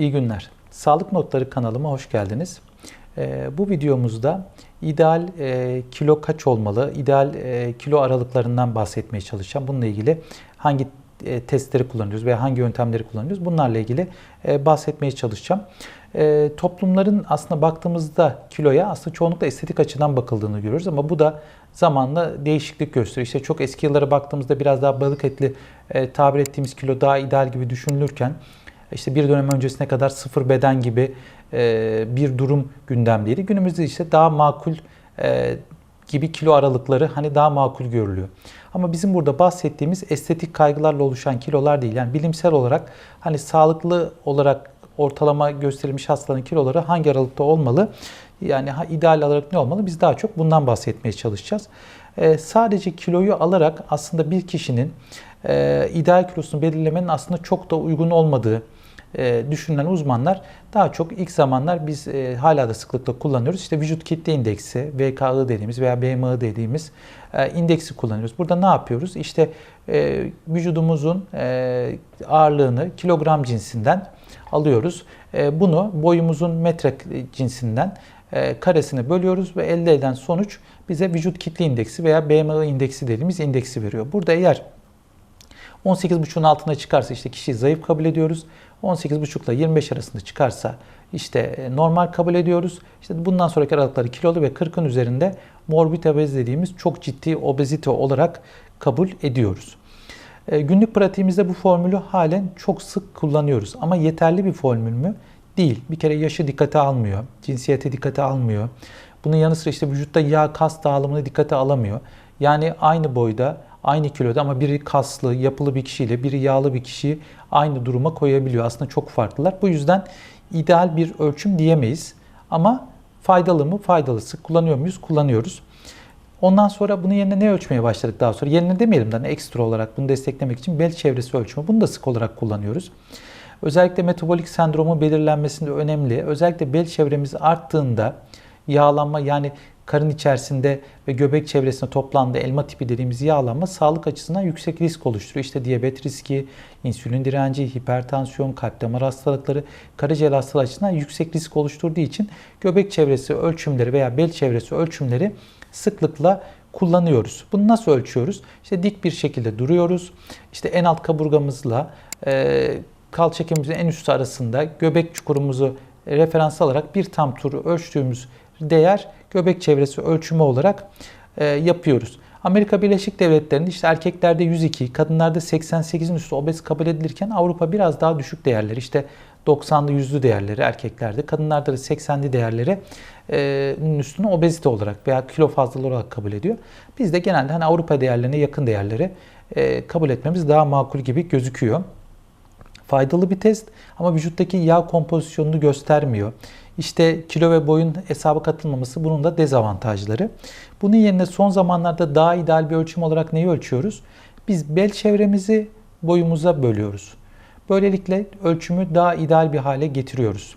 İyi günler. Sağlık Notları kanalıma hoş geldiniz. Ee, bu videomuzda ideal e, kilo kaç olmalı, ideal e, kilo aralıklarından bahsetmeye çalışacağım. Bununla ilgili hangi e, testleri kullanıyoruz veya hangi yöntemleri kullanıyoruz bunlarla ilgili bahsetmeye çalışacağım. Toplumların aslında baktığımızda kiloya aslında çoğunlukla estetik açıdan bakıldığını görüyoruz ama bu da zamanla değişiklik gösteriyor. İşte çok eski yıllara baktığımızda biraz daha balık etli tabir ettiğimiz kilo daha ideal gibi düşünülürken işte bir dönem öncesine kadar sıfır beden gibi e, bir durum gündemdeydi. Günümüzde işte daha makul e, gibi kilo aralıkları hani daha makul görülüyor. Ama bizim burada bahsettiğimiz estetik kaygılarla oluşan kilolar değil. Yani bilimsel olarak hani sağlıklı olarak ortalama gösterilmiş hastaların kiloları hangi aralıkta olmalı? Yani ideal olarak ne olmalı? Biz daha çok bundan bahsetmeye çalışacağız. Ee, sadece kiloyu alarak aslında bir kişinin e, ideal kilosunu belirlemenin aslında çok da uygun olmadığı e, düşünülen uzmanlar daha çok ilk zamanlar biz e, hala da sıklıkla kullanıyoruz. İşte vücut kitle indeksi, VKI dediğimiz veya BMI dediğimiz e, indeksi kullanıyoruz. Burada ne yapıyoruz? İşte e, vücudumuzun e, ağırlığını kilogram cinsinden alıyoruz. E, bunu boyumuzun metre cinsinden e, karesine bölüyoruz ve elde eden sonuç bize vücut kitle indeksi veya BMI indeksi dediğimiz indeksi veriyor. Burada eğer 18,5'un altına çıkarsa işte kişiyi zayıf kabul ediyoruz. 18,5 ile 25 arasında çıkarsa işte e, normal kabul ediyoruz. İşte bundan sonraki aralıkları kilolu ve 40'ın üzerinde morbid obez dediğimiz çok ciddi obezite olarak kabul ediyoruz. E, günlük pratiğimizde bu formülü halen çok sık kullanıyoruz ama yeterli bir formül mü? Değil. Bir kere yaşı dikkate almıyor, cinsiyete dikkate almıyor. Bunun yanı sıra işte vücutta yağ kas dağılımını dikkate alamıyor. Yani aynı boyda, aynı kiloda ama biri kaslı, yapılı bir kişiyle biri yağlı bir kişiyi aynı duruma koyabiliyor. Aslında çok farklılar. Bu yüzden ideal bir ölçüm diyemeyiz. Ama faydalı mı? Faydalı. Sık kullanıyor muyuz? Kullanıyoruz. Ondan sonra bunun yerine ne ölçmeye başladık daha sonra? Yerine demeyelim de hani ekstra olarak bunu desteklemek için bel çevresi ölçümü. Bunu da sık olarak kullanıyoruz. Özellikle metabolik sendromun belirlenmesinde önemli. Özellikle bel çevremiz arttığında yağlanma yani karın içerisinde ve göbek çevresinde toplandığı elma tipi dediğimiz yağlanma sağlık açısından yüksek risk oluşturuyor. İşte diyabet riski, insülin direnci, hipertansiyon, kalp damar hastalıkları, karaciğer hastalığı açısından yüksek risk oluşturduğu için göbek çevresi ölçümleri veya bel çevresi ölçümleri sıklıkla kullanıyoruz. Bunu nasıl ölçüyoruz? İşte dik bir şekilde duruyoruz. İşte en alt kaburgamızla e, kalça kemiğimizin en üstü arasında göbek çukurumuzu referans alarak bir tam turu ölçtüğümüz değer göbek çevresi ölçümü olarak e, yapıyoruz. Amerika Birleşik Devletleri'nde işte erkeklerde 102, kadınlarda 88'in üstü obez kabul edilirken Avrupa biraz daha düşük değerleri işte 90'lı 100'lü değerleri erkeklerde, kadınlarda da 80'li değerleri e, üstünü obezite olarak veya kilo fazlalığı olarak kabul ediyor. Biz de genelde hani Avrupa değerlerine yakın değerleri e, kabul etmemiz daha makul gibi gözüküyor. Faydalı bir test ama vücuttaki yağ kompozisyonunu göstermiyor. İşte kilo ve boyun hesaba katılmaması bunun da dezavantajları. Bunun yerine son zamanlarda daha ideal bir ölçüm olarak neyi ölçüyoruz? Biz bel çevremizi boyumuza bölüyoruz. Böylelikle ölçümü daha ideal bir hale getiriyoruz.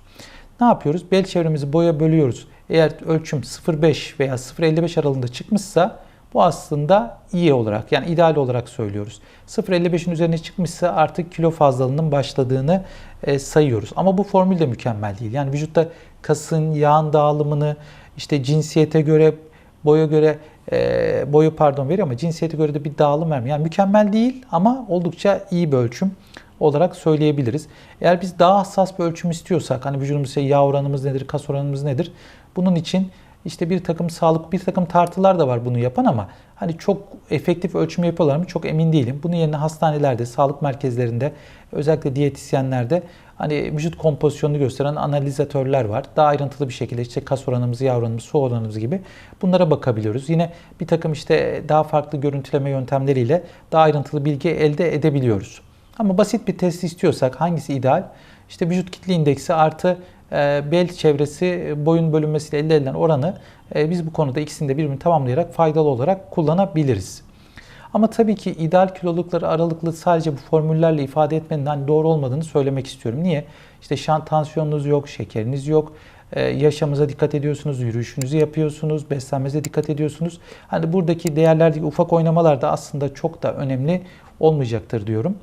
Ne yapıyoruz? Bel çevremizi boya bölüyoruz. Eğer ölçüm 0.5 veya 0.55 aralığında çıkmışsa bu aslında iyi olarak yani ideal olarak söylüyoruz. 0.55'in üzerine çıkmışsa artık kilo fazlalığının başladığını e, sayıyoruz. Ama bu formül de mükemmel değil. Yani vücutta kasın, yağın dağılımını işte cinsiyete göre, boya göre e, boyu pardon veriyor ama cinsiyete göre de bir dağılım vermiyor. Yani mükemmel değil ama oldukça iyi bir ölçüm olarak söyleyebiliriz. Eğer biz daha hassas bir ölçüm istiyorsak hani vücudumuzda yağ oranımız nedir, kas oranımız nedir? Bunun için işte bir takım sağlık, bir takım tartılar da var bunu yapan ama hani çok efektif ölçüm yapıyorlar mı çok emin değilim. Bunun yerine hastanelerde, sağlık merkezlerinde, özellikle diyetisyenlerde hani vücut kompozisyonunu gösteren analizatörler var. Daha ayrıntılı bir şekilde işte kas oranımız, yağ oranımız, su oranımız gibi bunlara bakabiliyoruz. Yine bir takım işte daha farklı görüntüleme yöntemleriyle daha ayrıntılı bilgi elde edebiliyoruz. Ama basit bir test istiyorsak hangisi ideal? İşte vücut kitle indeksi artı bel çevresi boyun bölünmesiyle elde edilen oranı e, biz bu konuda ikisini de birbirini tamamlayarak faydalı olarak kullanabiliriz. Ama tabii ki ideal kilolukları aralıklı sadece bu formüllerle ifade etmenin hani doğru olmadığını söylemek istiyorum. Niye? İşte şan tansiyonunuz yok, şekeriniz yok, e, yaşamınıza dikkat ediyorsunuz, yürüyüşünüzü yapıyorsunuz, beslenmenize dikkat ediyorsunuz. Hani buradaki değerlerdeki ufak oynamalar da aslında çok da önemli olmayacaktır diyorum.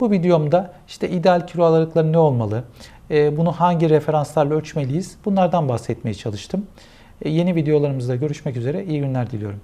Bu videomda işte ideal kilo aralıkları ne olmalı, bunu hangi referanslarla ölçmeliyiz bunlardan bahsetmeye çalıştım. E, yeni videolarımızda görüşmek üzere iyi günler diliyorum.